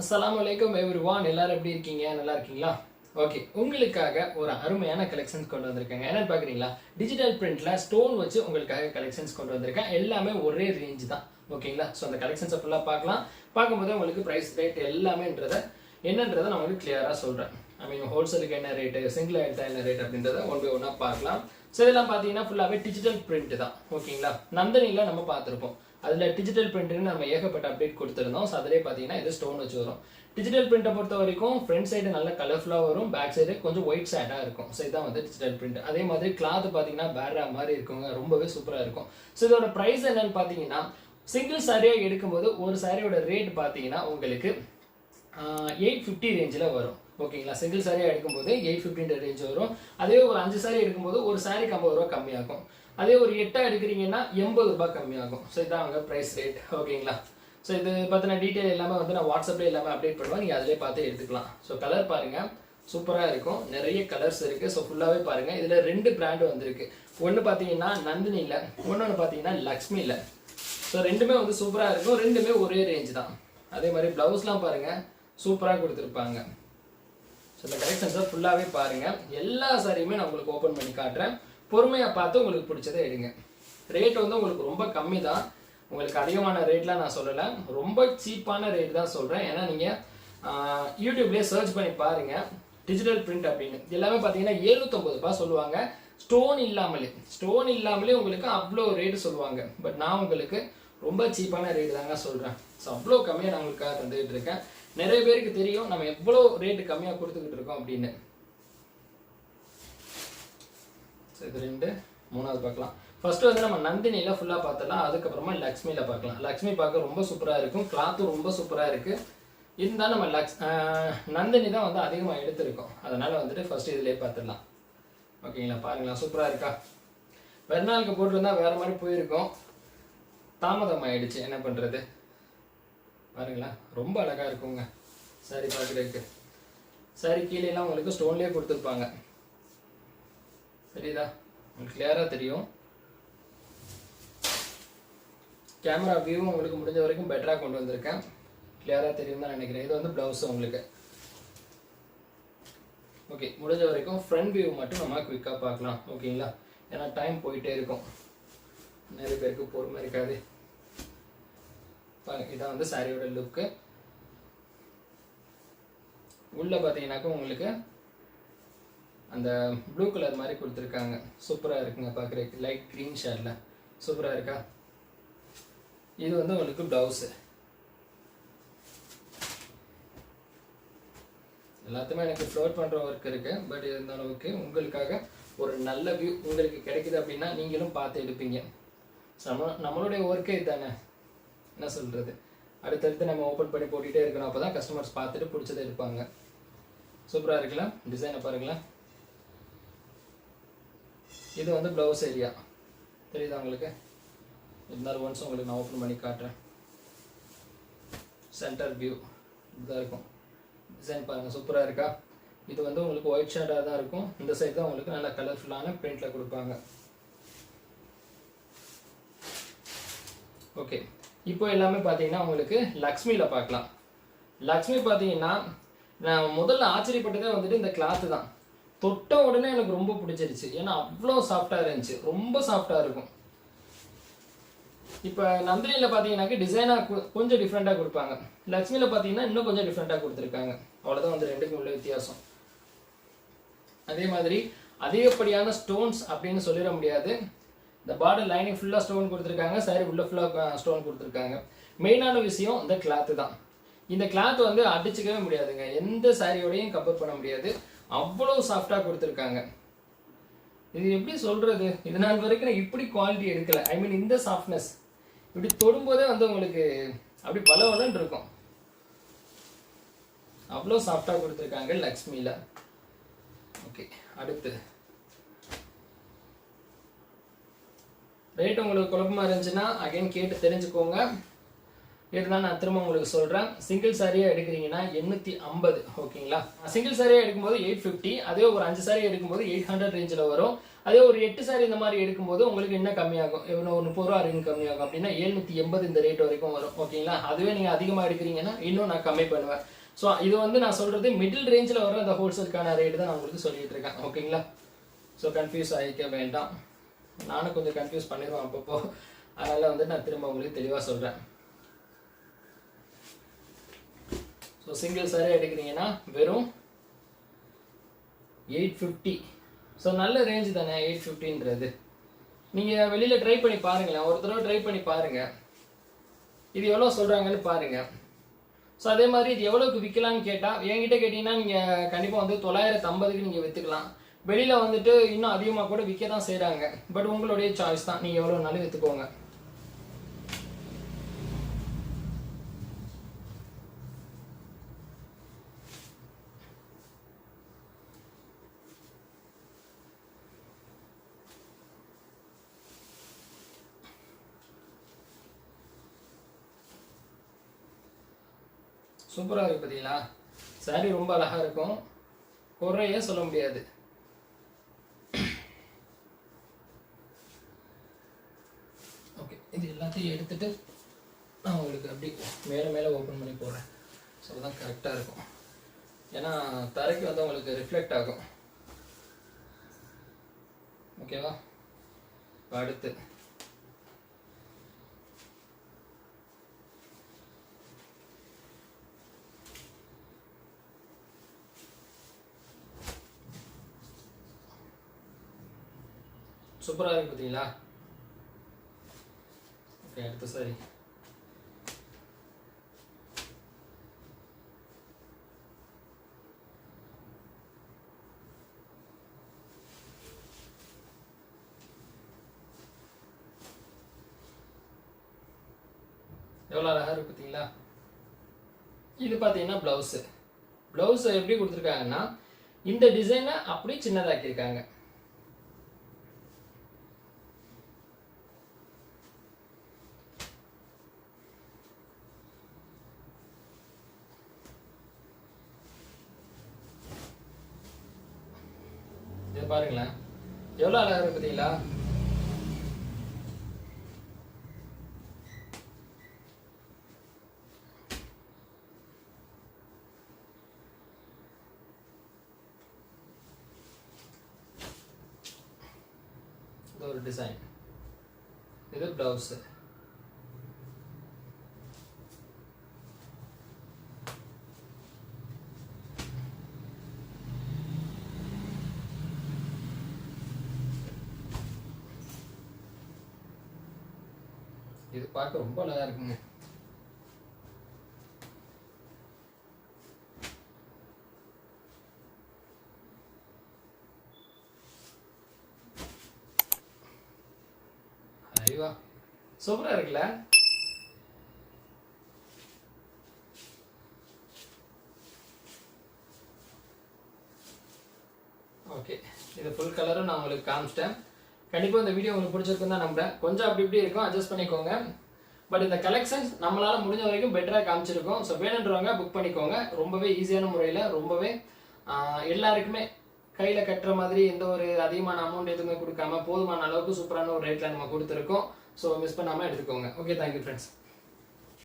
அஸ்ஸலாமு அலைக்கும் எவ்ரிவான் எல்லாரும் எப்படி இருக்கீங்க? நல்லா இருக்கீங்களா? ஓகே உங்களுக்காக ஒரு அருமையான கலெக்ஷன்ஸ் கொண்டு வந்திருக்கேங்க. என்னன்னு பார்க்குறீங்களா டிஜிட்டல் பிரிண்ட்ல ஸ்டோன் வச்சு உங்களுக்காக கலெக்ஷன்ஸ் கொண்டு வந்திருக்கேன். எல்லாமே ஒரே ரேஞ்ச் தான். ஓகேங்களா ஸோ அந்த கலெக்ஷன்ஸை ஃபுல்லாக பார்க்கலாம். பார்க்கும்போது உங்களுக்கு ப்ரைஸ் ரேட் எல்லாமேன்றத என்னன்றதை நான் உங்களுக்கு கிளியராக சொல்கிறேன் ஐ மீன் ஹோல்சேலுக்கு என்ன ரேட்டு சிங்கிள் எடுத்தா என்ன ரேட் அப்படின்றத ஒன் பை ஒன்னாக பார்க்கலாம். ஸோ இதெல்லாம் பார்த்தீங்கன்னா ஃபுல்லாகவே டிஜிட்டல் பிரிண்ட் தான். ஓகேங்களா நந்தனியில் நம்ம பார்த்துருப்போம். அதில் டிஜிட்டல் பிரிண்ட்னு நம்ம ஏகப்பட்ட அப்டேட் கொடுத்துருந்தோம். ஸோ அதிலே பார்த்தீங்கன்னா இது ஸ்டோன் வச்சு வரும். டிஜிட்டல் பிரிண்ட்டை பொறுத்த வரைக்கும் ஃப்ரண்ட் சைடு நல்ல கலர்ஃபுல்லாக வரும் பேக் சைடு கொஞ்சம் ஒயிட் சேடாக இருக்கும். ஸோ இதான் வந்து டிஜிட்டல் பிரிண்ட் அதே மாதிரி கிளாத் பார்த்தீங்கன்னா பேரா மாதிரி இருக்குங்க. ரொம்பவே சூப்பராக இருக்கும். ஸோ இதோட ப்ரைஸ் என்னன்னு பார்த்தீங்கன்னா சிங்கிள் சாரியாக எடுக்கும்போது ஒரு சாரியோட ரேட் பார்த்தீங்கன்னா உங்களுக்கு எயிட் ஃபிஃப்டி ரேஞ்சில் வரும். ஓகேங்களா சிங்கிள் சாரியாக எடுக்கும்போது எயிட் ஃபிஃப்டின்ற ரேஞ்ச் வரும். அதே ஒரு அஞ்சு சாரி எடுக்கும்போது ஒரு சாரிக்கு ஐம்பது ரூபா கம்மியாகும். அதே ஒரு எட்டாக எடுக்கிறீங்கன்னா எண்பது ரூபாய் கம்மியாகும். ஸோ இதான் அவங்க ப்ரைஸ் ரேட் ஓகேங்களா? ஸோ இது பார்த்தீங்கன்னா டீட்டெயில் எல்லாமே வந்து நான் வாட்ஸ்அப்பில் எல்லாமே அப்டேட் பண்ணுவேன். நீங்கள் அதிலே பார்த்து எடுத்துக்கலாம். ஸோ கலர் பாருங்கள் சூப்பராக இருக்கும். நிறைய கலர்ஸ் இருக்குது ஸோ ஃபுல்லாகவே பாருங்கள் இதில் ரெண்டு பிராண்டு வந்திருக்கு. ஒன்று பார்த்தீங்கன்னா நந்தினியில் ஒன்று பார்த்தீங்கன்னா லக்ஷ்மியில் ஸோ ரெண்டுமே வந்து சூப்பராக இருக்கும். ரெண்டுமே ஒரே ரேஞ்ச் தான். அதே மாதிரி ப்ளவுஸ்லாம் பாருங்கள் சூப்பராக கொடுத்துருப்பாங்க. ஸோ இந்த கலெக்ஷன்ஸை ஃபுல்லாகவே பாருங்கள் எல்லா சாரியுமே நான் உங்களுக்கு ஓப்பன் பண்ணி காட்டுறேன். பொறுமையாக பார்த்து உங்களுக்கு பிடிச்சதை எடுங்க. ரேட் வந்து உங்களுக்கு ரொம்ப கம்மி தான் உங்களுக்கு அதிகமான ரேட்லாம் நான் சொல்லலை. ரொம்ப சீப்பான ரேட் தான் சொல்கிறேன் ஏன்னா நீங்கள் யூடியூப்லேயே சர்ச் பண்ணி பாருங்கள் டிஜிட்டல் பிரிண்ட் அப்படின்னு. எல்லாமே பார்த்தீங்கன்னா எழுநூத்தொம்பது ரூபாய் சொல்லுவாங்க. ஸ்டோன் இல்லாமலே. ஸ்டோன் இல்லாமலே உங்களுக்கு அவ்வளோ ரேட்டு சொல்லுவாங்க. பட் நான் உங்களுக்கு ரொம்ப சீப்பான ரேட் தாங்க சொல்கிறேன் ஸோ அவ்வளோ கம்மியாக நான் உங்களுக்காக தந்துகிட்டு இருக்கேன் நிறைய பேருக்கு தெரியும் நம்ம எவ்வளோ ரேட்டு கம்மியாக கொடுத்துக்கிட்டு இருக்கோம் அப்படின்னு. ஸோ இது ரெண்டு. மூணாவது பார்க்கலாம். ஃபர்ஸ்ட் வந்து நம்ம நந்தினியில் ஃபுல்லாக பார்த்துடலாம். அதுக்கப்புறமா லக்ஷ்மியில் பார்க்கலாம். லக்ஷ்மி பார்க்க ரொம்ப சூப்பராக இருக்கும். கிளாத்தும் ரொம்ப சூப்பராக இருக்குது இருந்தாலும் நம்ம லக்ஸ் நந்தினி தான் வந்து அதிகமாக எடுத்திருக்கோம். அதனால் வந்துட்டு ஃபஸ்ட்டு இதிலே பார்த்துடலாம். ஓகேங்களா? பாருங்களா சூப்பராக இருக்கா? வெறுநாளுக்கு போட்டிருந்தா வேறு மாதிரி போயிருக்கோம். தாமதம் ஆயிடுச்சு என்ன பண்ணுறது பாருங்களா ரொம்ப அழகாக இருக்குங்க. சாரி பார்க்குறதுக்கு. சாரி கீழேலாம் உங்களுக்கு ஸ்டோன்லேயே கொடுத்துருப்பாங்க. சரிதா. உங்களுக்கு கிளியராக தெரியும். கேமரா வியூவும் உங்களுக்கு முடிஞ்ச வரைக்கும் பெட்டராக கொண்டு வந்திருக்கேன். கிளியராக தெரியும் தான் நினைக்கிறேன். இது வந்து ப்ளவுஸ் உங்களுக்கு. ஓகே முடிஞ்ச வரைக்கும் ஃப்ரண்ட் வியூ மட்டும் நம்ம குவிக்காக பார்க்கலாம். ஓகேங்களா ஏன்னா டைம் போயிட்டே இருக்கும். நிறைய பேருக்கு பொறுமை இருக்காது. பாருங்க இதான் வந்து சாரியோட லுக்கு உள்ளே பார்த்தீங்கன்னாக்கா உங்களுக்கு அந்த ப்ளூ கலர் மாதிரி கொடுத்துருக்காங்க. சூப்பராக இருக்குங்க பார்க்குறதுக்கு லைட் க்ரீன் ஷேடில் சூப்பராக இருக்கா? இது வந்து உங்களுக்கு ப்ளவுஸு எல்லாத்துமே எனக்கு ஃப்ளோட் பண்ணுற ஒர்க் இருக்குது பட் இருந்தாலும் ஓகே உங்களுக்காக ஒரு நல்ல வியூ உங்களுக்கு கிடைக்குது அப்படின்னா நீங்களும் பார்த்து எடுப்பீங்க. நம்ம நம்மளுடைய ஒர்க்கே இதுதானே? என்ன சொல்கிறது அடுத்தடுத்து நம்ம ஓப்பன் பண்ணி போட்டுகிட்டே இருக்கணும். அப்போ தான் கஸ்டமர்ஸ் பார்த்துட்டு பிடிச்சதை எடுப்பாங்க. சூப்பராக இருக்கலாம்? டிசைனை பாருங்களேன். இது வந்து ப்ளவுஸ் ஏரியா தெரியுதா உங்களுக்கு? இருந்தாலும் ஒன்ஸ் உங்களுக்கு நான் ஓப்பன் பண்ணி காட்டுறேன். சென்டர் வியூ இதுதான் இருக்கும். டிசைன் பாருங்கள் சூப்பராக இருக்கா? இது வந்து உங்களுக்கு ஒயிட் ஷேடாக தான் இருக்கும். இந்த சைடு தான் உங்களுக்கு நல்ல கலர்ஃபுல்லான பிரிண்டில் கொடுப்பாங்க. ஓகே இப்போ எல்லாமே பார்த்தீங்கன்னா உங்களுக்கு லக்ஷ்மியில் பார்க்கலாம். லக்ஷ்மி பார்த்தீங்கன்னா நான் முதல்ல ஆச்சரியப்பட்டதே வந்துட்டு இந்த கிளாத்து தான். தொட்ட உடனே எனக்கு ரொம்ப பிடிச்சிருச்சு. ஏன்னா அவ்வளோ சாஃப்டாக இருந்துச்சு. ரொம்ப சாஃப்டாக இருக்கும். இப்போ நந்தினியில் பார்த்தீங்கன்னாக்க டிசைனாக கொஞ்சம் டிஃப்ரெண்ட்டாக கொடுப்பாங்க. லக்ஷ்மியில் பார்த்தீங்கன்னா இன்னும் கொஞ்சம் டிஃப்ரெண்ட்டாக கொடுத்துருக்காங்க. அவ்வளோதான் வந்து ரெண்டுக்கும் உள்ள வித்தியாசம். அதே மாதிரி அதிகப்படியான ஸ்டோன்ஸ் அப்படின்னு சொல்லிட முடியாது. இந்த பார்டர் லைனிங் ஃபுல்லாக ஸ்டோன் கொடுத்துருக்காங்க. சாரி உள்ள ஃபுல்லாக ஸ்டோன் கொடுத்துருக்காங்க. மெயினான விஷயம் இந்த கிளாத்து தான். இந்த கிளாத் வந்து அடிச்சுக்கவே முடியாதுங்க. எந்த சாரியோடையும் கம்பேர் பண்ண முடியாது. அவ்வளோ சாஃப்டாக கொடுத்துருக்காங்க. இது எப்படி சொல்றது? இது நாள் வரைக்கும் நான் இப்படி குவாலிட்டி எடுக்கல. ஐ மீன் இந்த சாஃப்ட்னஸ் இப்படி தொடும்போதே வந்து உங்களுக்கு அப்படி பல இருக்கும். அவ்வளோ சாஃப்டாக கொடுத்துருக்காங்க லக்ஷ்மியில். ஓகே அடுத்து. ரேட் உங்களுக்கு குழப்பமா இருந்துச்சுன்னா அகைன் கேட்டு தெரிஞ்சுக்கோங்க. இதுதான் நான் திரும்ப உங்களுக்கு சொல்கிறேன் சிங்கிள் சாரியாக எடுக்கிறீங்கன்னா எண்ணூற்றி ஐம்பது ஓகேங்களா? சிங்கிள் சாரியாக எடுக்கும்போது எயிட் ஃபிஃப்டி அதே ஒரு அஞ்சு சாரி எடுக்கும்போது எயிட் ஹண்ட்ரட் ரேஞ்சில் வரும். அதே ஒரு எட்டு சாரி இந்த மாதிரி எடுக்கும்போது உங்களுக்கு இன்னும் கம்மியாகும்? எவ்வளோ ஒரு முப்பது ரூபா அறிவு கம்மியாகும் அப்படின்னா ஏழ்நூற்றி எண்பது இந்த ரேட் வரைக்கும் வரும் ஓகேங்களா? அதுவே நீங்கள் அதிகமாக எடுக்கிறீங்கன்னா இன்னும் நான் கம்மி பண்ணுவேன். ஸோ இது வந்து நான் சொல்கிறது மிடில் ரேஞ்சில் வர அந்த ஹோல்சேலுக்கான ரேட் தான் நான் உங்களுக்கு சொல்லிட்டு இருக்கேன் ஓகேங்களா? ஸோ கன்ஃபியூஸ் ஆகிக்க வேண்டாம். நானும் கொஞ்சம் கன்ஃபியூஸ் பண்ணிடுவேன் அப்பப்போ. அதனால் வந்து நான் திரும்ப உங்களுக்கு தெளிவாக சொல்கிறேன் ஸோ சிங்கிள் சாரே எடுக்கிறீங்கன்னா வெறும் எயிட் ஃபிஃப்டி ஸோ நல்ல ரேஞ்ச் தானே எயிட் ஃபிஃப்டின்றது நீங்கள் வெளியில் ட்ரை பண்ணி பாருங்களேன். ஒரு தடவை ட்ரை பண்ணி பாருங்கள் இது எவ்வளோ சொல்கிறாங்கன்னு பாருங்கள் ஸோ அதே மாதிரி இது எவ்வளோக்கு விற்கலாம்னு கேட்டால் என்கிட்ட கேட்டிங்கன்னா நீங்கள் கண்டிப்பாக வந்து தொள்ளாயிரத்து ஐம்பதுக்கு நீங்கள் விற்றுக்கலாம் வெளியில் வந்துட்டு இன்னும் அதிகமாக கூட விற்க தான் செய்கிறாங்க பட் உங்களுடைய சாய்ஸ் தான். நீங்கள் எவ்வளோ நாளும் விற்றுக்கோங்க சூப்பராக இருக்குது பார்த்தீங்களா சாரி ரொம்ப அழகாக இருக்கும். குறையே சொல்ல முடியாது. ஓகே இது எல்லாத்தையும் எடுத்துட்டு நான் உங்களுக்கு அப்படி மேலே மேலே ஓப்பன் பண்ணி போடுறேன். ஸோ தான் கரெக்டாக இருக்கும். ஏன்னா தரைக்கு வந்து உங்களுக்கு ரிஃப்ளெக்ட் ஆகும். ஓகேவா அடுத்து. சூப்பராக இருக்கு பார்த்தீங்களா ஓகே அடுத்த சாரி எவ்வளோ அழகாக இருக்கு பார்த்தீங்களா இது பார்த்தீங்கன்னா ப்ளவுஸு ப்ளவுஸை எப்படி கொடுத்துருக்காங்கன்னா இந்த டிசைனை அப்படியே சின்னதாக்கியிருக்காங்க. பாருங்களேன். எவ்வளோ அழகாக இருக்கு பார்த்தீங்களா ஒரு டிசைன் இது ப்ளவுஸு இது பார்க்க ரொம்ப அழகா இருக்குங்க. ஐவா சூப்பரா இருக்குல்ல? ஓகே இது ஃபுல் கலரும் நான் உங்களுக்கு காமிச்சிட்டேன். கண்டிப்பாக இந்த வீடியோ உங்களுக்கு பிடிச்சிருக்குன்னு தான் நம்புறேன். கொஞ்சம் அப்படி இப்படி இருக்கும் அட்ஜஸ்ட் பண்ணிக்கோங்க. பட் இந்த கலெக்ஷன்ஸ் நம்மளால் முடிஞ்ச வரைக்கும் பெட்டராக காமிச்சிருக்கோம். ஸோ வேணுன்றவங்க புக் பண்ணிக்கோங்க. ரொம்பவே ஈஸியான முறையில் ரொம்பவே எல்லாருக்குமே கையில் கட்டுற மாதிரி எந்த ஒரு அதிகமான அமௌண்ட் எதுவுமே கொடுக்காம போதுமான அளவுக்கு சூப்பரான ஒரு ரேட்டில் நம்ம கொடுத்துருக்கோம். ஸோ மிஸ் பண்ணாமல் எடுத்துக்கோங்க. Okay thank you friends